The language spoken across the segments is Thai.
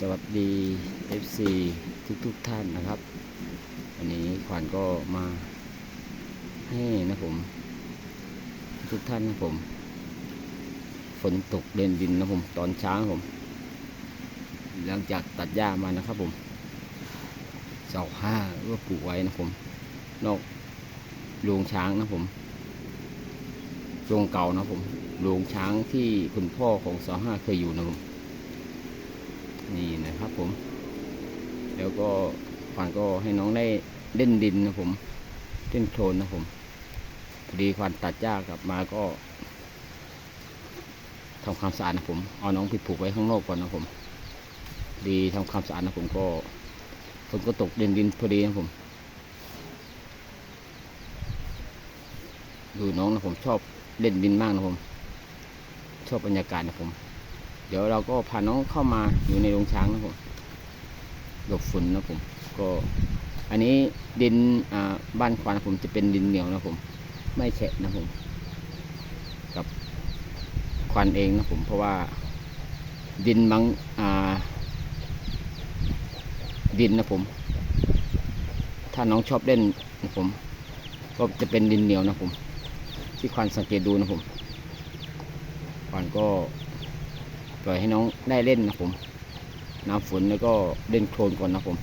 สวัสดี FC ทุกทุกท่านนะครับ วันนี้ขวัญก็มาให้นะผม ทุกท่านนะผม ฝนตกเดินดินนะผม ตอนเช้าผม หลังจากตัดหญ้ามานะครับผมเสาห้าก็ปลูกไว้นะผม นอกโรงช้างนะผมโรงเก่านะผมโรงช้างที่คุณพ่อของเสาห้าเคยอยู่นะผม นี่นะครับผม แล้วก็ขวัญก็ให้น้องได้เล่นดินนะผมเล่นโคลนนะผมพอดีขวัญตัดหญ้ากลับมาก็ทำความสะอาดนะผมเอาน้องไปผูกไว้ข้างนอกก่อนนะผม ดีทำความสะอาดนะผมก็ฝนก็ตกเด่นดินพอดีนะผม ดูน้องนะผมชอบเล่นดินมากนะผม ชอบบรรยากาศนะผม เดี๋ยวเราก็พาน้องเข้ามาอยู่ในโรงช้างนะผมหลบฝนนะผมก็อันนี้ดินอ่าบ้านควานผมจะเป็นดินเหนียวนะผม ไม่แฉะนะผม กับควันเองนะผมเพราะว่าดินบางอ่าดินนะผม ถ้าน้องชอบเล่นนะผม ก็จะเป็นดินเหนียวนะผม ที่ควานสังเกตดูนะผมควานก็ ปล่อยให้น้องได้เล่นนะผมน้ำฝนแล้วก็เล่นโคลนก่อนนะผม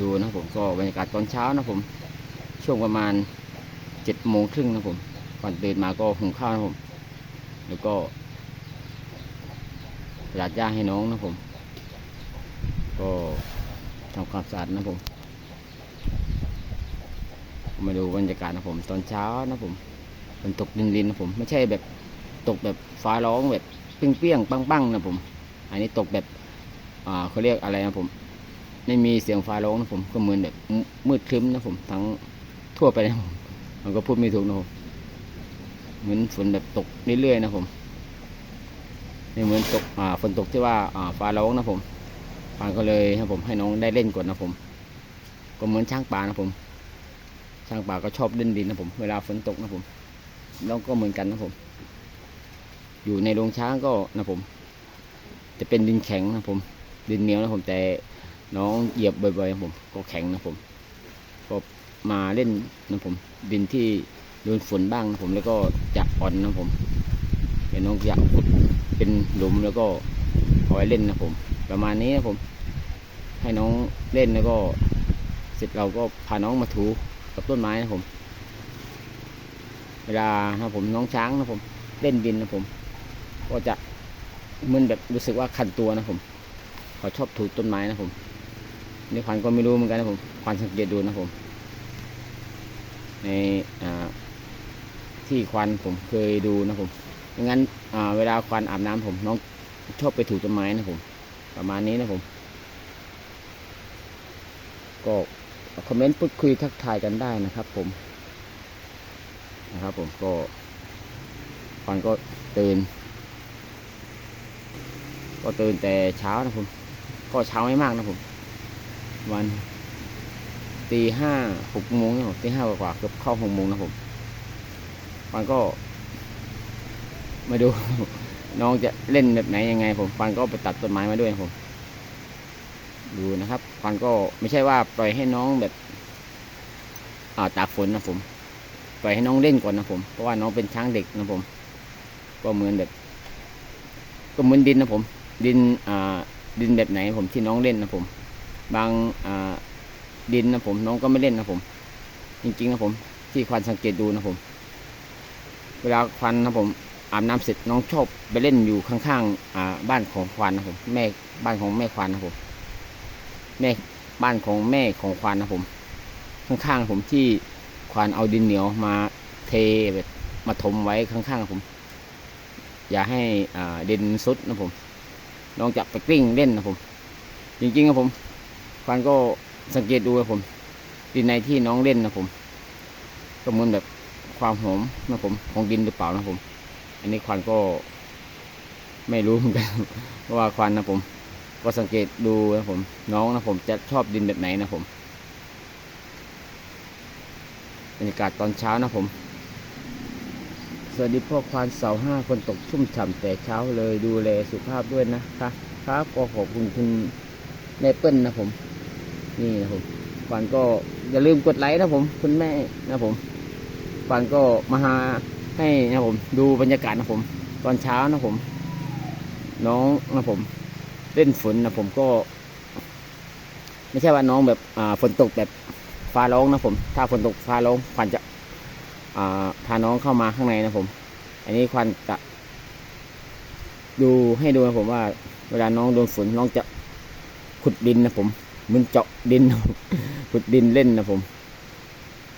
ดูนะผมก็บรรยากาศตอนเช้านะผม ช่วงประมาณเจ็ดโมงครึ่งนะผมก่อนตื่นมาก็หุงข้าวนะผม แล้วก็หยาดหญ้าให้น้องนะผม ก็ทำความสะอาดนะผม มาดูบรรยากาศนะผม ตอนเช้านะผมมันตกดินดินๆนะผม ไม่ใช่แบบตกแบบฟ้าร้องแบบ เปรี้ยงๆปังๆนะผม อันนี้ตกแบบอ่าเขาเรียกอะไรนะผม ไม่มีเสียงฟ้าร้องนะผมก็เหมือนแบบมืดครึ้มนะผมทั้งทั่วไปนะผมมันก็พูดไม่ถูกนะผมเหมือนฝนแบบตกเรื่อยๆนะผมไม่เหมือนตกอ่าฝนตกที่ว่าอ่าฟ้าร้องนะผมฟานก็เลยให้ผมให้น้องได้เล่นก่อนนะผม ก็เหมือนช้างป่านะผม ช้างป่าก็ชอบเล่นดินนะผม เวลาฝนตกนะผมน้องก็เหมือนกันนะผม อยู่ในโรงช้างก็นะผม จะเป็นดินแข็งนะผม ดินเหนียวนะผมแต่น้องเหยียบบ่อยๆนะผมก็แข็งนะผมก็มาเล่นนะผม ดินที่โดนฝนบ้างนะผมแล้วก็จะอ่อนนะผมเดี๋ยวน้องอยากขุดเป็นหลุมแล้วก็เอาไว้เล่นนะผม ประมาณนี้นะผม ให้น้องเล่นแล้วก็เสร็จเราก็พาน้องมาถูกับต้นไม้นะผม เวลานะผมน้องช้างนะผม เล่นดินนะผม ก็จะมึนแบบรู้สึกว่าคันตัวนะผมเขาชอบถูต้นไม้นะผมนี่ขวัญก็ไม่รู้เหมือนกันนะผมขวัญสังเกตดูนะผม ในที่ควันผมเคยดูนะผมดังนั้นเวลาควันอาบน้ำผมน้องชอบไปถูต้นไม้นะผม ประมาณนี้นะผม ก็คอมเมนต์พูดคุยทักทายกันได้นะครับ ผม นะครับ ผมก็ควันก็ตื่น ก็ตื่นแต่เช้านะผม ก็เช้าไม่มากนะผม วันตีห้าหกโมงนะผมตีห้ากว่าเกือบเข้าหกโมงนะผม มันก็ มาดู น้องจะเล่นแบบไหนยังไง ผมฟันก็ไปตัดต้นไม้มาด้วยนะผม ดูนะครับฟันก็ไม่ใช่ว่าปล่อยให้น้องแบบอ่าตากฝนนะผมปล่อยให้น้องเล่นก่อนนะผม เพราะว่าน้องเป็นช้างเด็กนะผม ก็เหมือนแบบ ก็เหมือนดินนะผม ดินอ่าดินแบบไหนผมที่น้องเล่นนะผม บางอ่าดินนะผม น้องก็ไม่เล่นนะผม จริง ๆ นะผม ที่ควันสังเกตดูนะผม เวลาควันนะผมอาบน้ำเสร็จน้องชอบไปเล่นอยู่ข้างๆอ่าบ้านของควันนะผมแม่บ้านของแม่ควันนะผมแม่บ้านของแม่ของควันนะผม ข้างๆผมที่ควานเอาดินเหนียวมาเทแบบมาถมไว้ข้างๆผม อย่าให้อ่าดินซุดนะผม น้องจะไปกลิ้งเล่นนะผม จริงๆนะผมควานก็สังเกตดูนะผมดินในที่น้องเล่นนะผม ก็เหมือนแบบความหอมนะผมของดินหรือเปล่านะผม อันนี้ควานก็ไม่รู้เหมือนกันเพราะว่าควานนะผม ก็สังเกตดูนะผม น้องนะผมจะชอบดินแบบไหนนะผมบรรยากาศตอนเช้านะผม สวัสดีพ่อควานเสาห้าคนตกชุ่มฉ่ำแต่เช้าเลยดูแลสุขภาพด้วยนะคะครับก็ขอบคุณคุณแม่เปิ้ลนะผม นี่นะผมฟันก็อย่าลืมกดไลค์นะผม คุณแม่นะผมฟันก็มาหาให้นะผม ดูบรรยากาศนะผม ตอนเช้านะผม น้องนะผม เล่นฝนนะผมก็ ไม่ใช่ว่าน้องแบบอ่าฝนตกแบบฟ้าร้องนะผม ถ้าฝนตกฟ้าร้องควันจะ พาน้องเข้ามาข้างในนะผม อันนี้ควันจะดูให้ดูนะผมว่า เวลาน้องโดนฝนน้องจะขุดดินนะผม มันเจาะดินขุดดินเล่นนะผม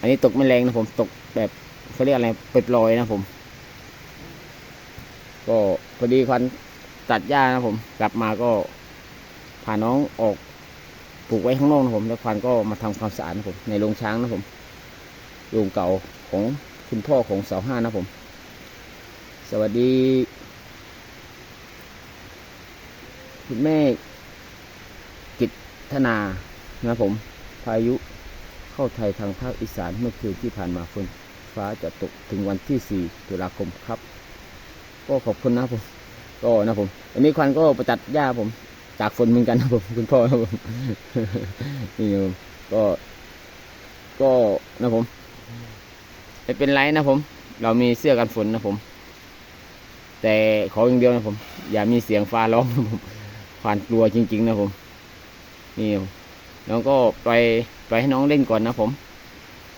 อันนี้ตกไม่แรงนะผม ตกแบบเขาเรียกอะไรเปรอยนะผม ก็พอดีควันตัดหญ้านะผม กลับมาก็พาน้องออกปลูกไว้ข้างนอกนะผม แล้วควันก็มาทำความสะอาดนะผม ในโรงช้างนะผม โรงเก่าของคุณพ่อของเสาห้านะผม สวัสดี คุณแม่กิตธนานะผม พายุเข้าไทยทางภาคอีสานเมื่อคืนที่ผ่านมาฝนฟ้าจะตกถึงวันที่ 4 ตุลาคมครับ ก็ขอบคุณนะผม ก็นะผม อันนี้ควันก็ประจัดหญ้าผม จากฝนเหมือนกันนะผม คุณพ่อนะผม นี่ผมก็ ก็นะผม ไม่เป็นไรนะผม เรามีเสื้อกันฝนนะผม แต่ขออย่างเดียวนะผม อย่ามีเสียงฟ้าร้องนะผมผ่านกลัวจริง ๆ นะผม นี่น้องก็ไปไปให้น้องเล่นก่อนนะผม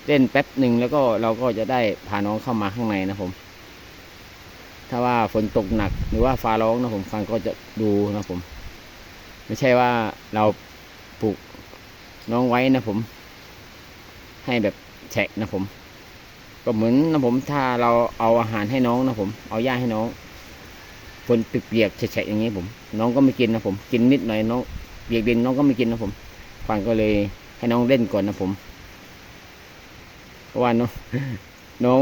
เล่นแป๊บหนึ่งแล้วก็เราก็จะได้พาน้องเข้ามาข้างในนะผม ถ้าว่าฝนตกหนักหรือว่าฟ้าร้องนะผมฟังก็จะดูนะผม ไม่ใช่ว่าเราปลูกน้องไว้นะผม ให้แบบแฉะนะผม ก็เหมือนนะผมถ้าเราเอาอาหารให้น้องนะผม เอาหญ้าให้น้องฝนเปียกๆแฉะๆอย่างนี้ผม น้องก็ไม่กินนะผม กินนิดหน่อยน้องเปียกดินน้องก็ไม่กินนะผมฟังก็เลยให้น้องเล่นก่อนนะผมเพราะว่าน้องน้อง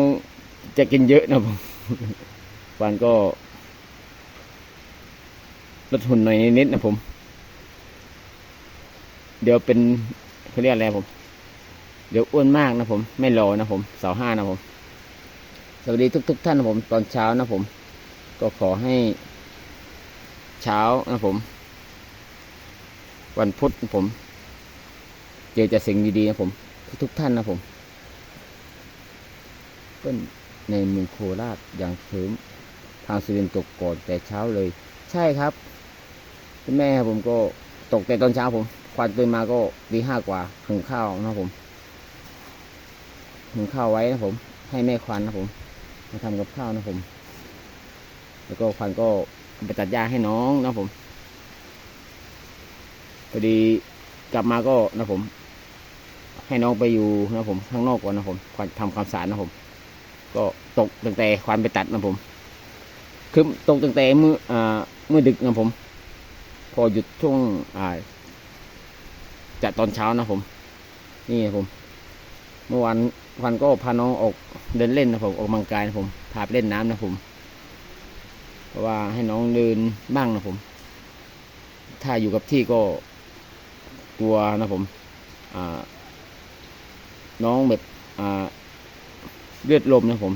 จะกินเยอะนะผมฟันก็ลดหุ่นหน่อยนิดนะผม เดี๋ยวเป็นเขาเรียกอะไรผม เดี๋ยวอ้วนมากนะผม ไม่รอนะผมเสาห้านะผม สวัสดีทุก ๆท่านนะผม ตอนเช้านะผม ก็ขอให้เช้านะผม วันพุธนะผม เจอแต่สิ่งดีๆนะผม ทุกๆท่านนะผมเปิ้นในเมืองโคราชอย่างเถิมทางสุรินตกก่อนแต่เช้าเลย ใช่ครับคุณแม่ผมก็ตกแต่ตอนเช้าผม ควันตื่นมาก็ตีห้ากว่าหุงข้าวนะผม หุงข้าวไว้นะผม ให้แม่ควันนะผมมาทำกับข้าวนะผม แล้วก็ควันก็ไปตัดหญ้าให้น้องนะผมพอดีกลับมาก็นะผม ให้น้องไปอยู่นะผมข้างนอกก่อนนะผมควันทำความสะอาดนะผม ก็ตกตั้งแต่ควันไปตัดนะผมคือตกตั้งแต่เมืออ่ามือดึกนะผม พอหยุดช่วงอ่าจะตอนเช้านะผม นี่นะผม เมื่อวาน ควันก็พาน้องออกเดินเล่นนะผมออกกำลังกายนะผมพาไปเล่นน้ำนะผม เพราะว่าให้น้องเดินบ้างนะผม ถ้าอยู่กับที่ก็กลัวนะผมอ่าน้องแบบอ่าเลือดลมนะผม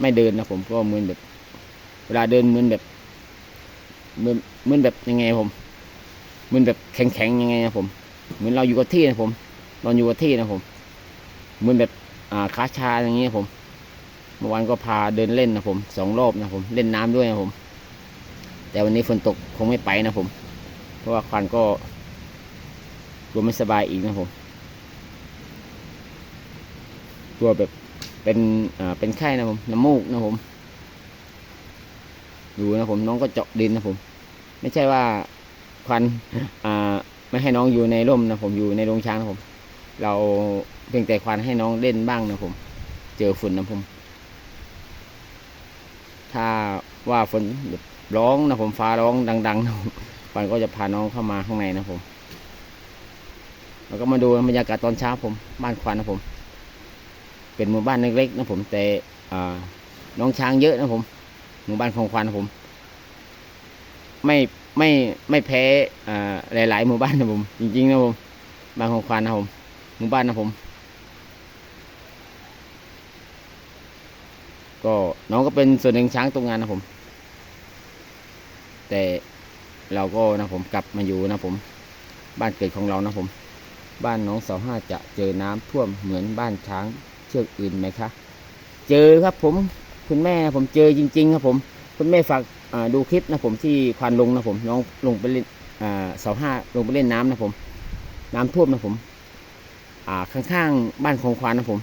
ไม่เดินนะผมก็เหมือนแบบ เวลาเดินเหมือนแบบเหมือนเหมือนแบบยังไงผมเหมือนแบบแข็งๆยังไงนะผม เหมือนเราอยู่กับที่นะผมนอนอยู่กับที่นะผมเหมือนแบบ ขาชาอย่างเงี้ยผมเมื่อวานก็พาเดินเล่นนะผมสองรอบนะผมเล่นน้ำด้วยนะผม แต่วันนี้ฝนตกคงไม่ไปนะผม เพราะว่าควันก็กลัวไม่สบายอีกนะผมกลัวแบบเป็นอ่าเป็นไข้นะผมน้ำมูกนะผม ดูนะผมน้องก็เจาะดินนะผม ไม่ใช่ว่าควันอ่าไม่ให้น้องอยู่ในร่มนะผมอยู่ในโรงช้างนะผม เรา เพียงแต่ควันให้น้องเล่นบ้างนะผม เจอฝุ่นนะผม ถ้าว่าฝนร้องนะผมฟ้าร้องดังๆนะผมควันก็จะพาน้องเข้ามาข้างในนะผม แล้วก็มาดูบรรยากาศตอนเช้าผม บ้านควันนะผม เป็นหมู่บ้านเล็กๆนะผมแต่น้องช้างเยอะนะผม หมู่บ้านของควันนะผม ไม่ไม่ไม่แพ้อ่าหลาย ๆ หมู่บ้านนะผม จริงๆนะผมบ้านของควันนะผมหมู่บ้านนะผม ก็น้องก็เป็นส่วนหนึ่งช้างตรงงานนะผม แต่เราก็นะผมกลับมาอยู่นะผม บ้านเกิดของเรานะผม บ้านน้องสาห้าจะเจอน้ำท่วมเหมือนบ้านช้างเชือกอื่นไหมคะ เจอครับผมคุณแม่นะผมเจอจริง ๆ ครับผม คุณแม่ฝากดูคลิปนะผมที่ควานลงนะผม น้องลงไปเล่นอ่าเสาห้าลงไปเล่นน้ำนะผม น้ำท่วมนะผม อ่าข้างๆบ้านของควานนะผม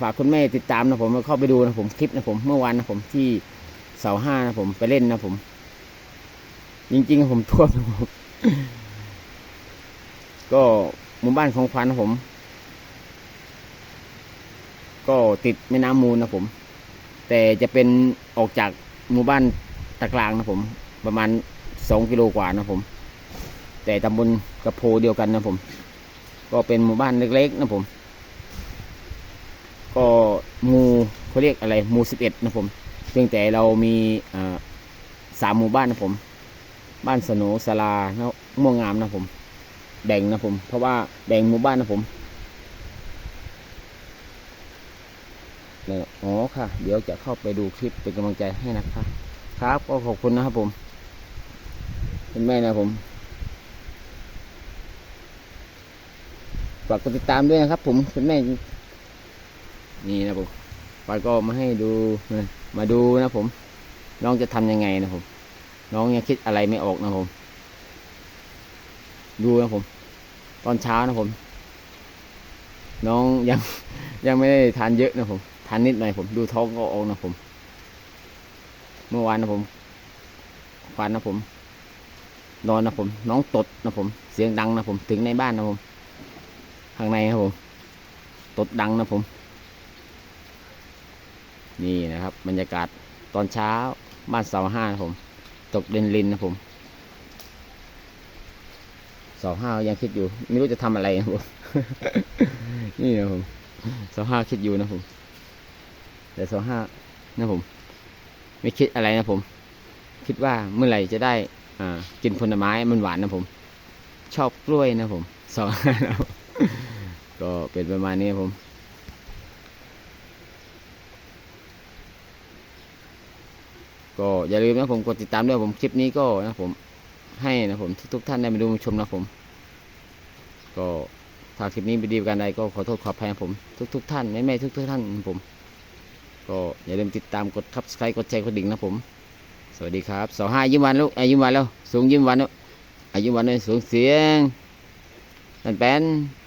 ฝากคุณแม่ติดตามนะผมเข้าไปดูนะผมคลิปนะผมเมื่อวานนะผมที่เสาห้านะผมไปเล่นนะผม จริงๆผมท่วมนะผมก็หมู่บ้านของควานนะผม ก็ติดแม่น้ำมูลนะผม แต่จะเป็นออกจากหมู่บ้านตะกลางนะผม ประมาณสองกิโลกว่านะผม แต่ตำบลกระโพเดียวกันนะผม ก็เป็นหมู่บ้านเล็กๆนะผม ก็หมู่เขาเรียกอะไรหมู่สิบเอ็ดนะผมเพียงแต่เรามีสามหมู่บ้านนะผม บ้านสโนสลาแล้วม่วงงามนะผมแบ่งนะผม เพราะว่าแบ่งหมู่บ้านนะผมเนี่ยอ๋อค่ะ เดี๋ยวจะเข้าไปดูคลิปเป็นกำลังใจให้นะครับ ครับก็ขอบคุณนะครับผมคุณแม่นะผมฝากกดติดตามด้วยนะครับผมคุณแม่ นี่นะผมปอยก็มาให้ดูมาดูนะผม น้องจะทำยังไงนะผม น้องยังคิดอะไรไม่ออกนะผม ดูนะผม ตอนเช้านะผม น้องยังยังไม่ได้ทานเยอะนะผมทานนิดหน่อยผม ดูท้องก็ออกนะผม เมื่อวานนะผมควันนะผม นอนนะผม น้องตดนะผม เสียงดังนะผม ถึงในบ้านนะผม ข้างในครับผม ตดดังนะผม นี่นะครับ บรรยากาศตอนเช้าบ้านเสาห้าผม ตกเดนลินนะผมเสาห้ายังคิดอยู่ ไม่รู้จะทำอะไรนะผมนี่นะผมเสาห้าคิดอยู่นะผมแต่เสาห้านะผม ไม่คิดอะไรนะผม คิดว่าเมื่อไหร่จะได้อ่ากินผลไม้มันหวานนะผม ชอบกล้วยนะผมเสาห้านะก็เป็นประมาณนี้ผม ก็อย่าลืมนะผมกดติดตามด้วยผมคลิปนี้ก็นะผมให้นะผมทุกท่านได้มาดูมาชมนะผม ก็ถ้าคลิปนี้ไม่ดีการใดก็ขอโทษขออภัยนะผมทุกๆท่านแม่แม่ทุกๆท่านผม ก็อย่าลืมติดตามกดคับสไครต์กดแชร์กดดิ่งนะผม สวัสดีครับสองห้ายิ้มวันลูกไอ้ยิ้มวันแล้ว สูงยิ้มวันแล้วไอ้ยิ้มวันเลยสูงเสียงแป้นๆ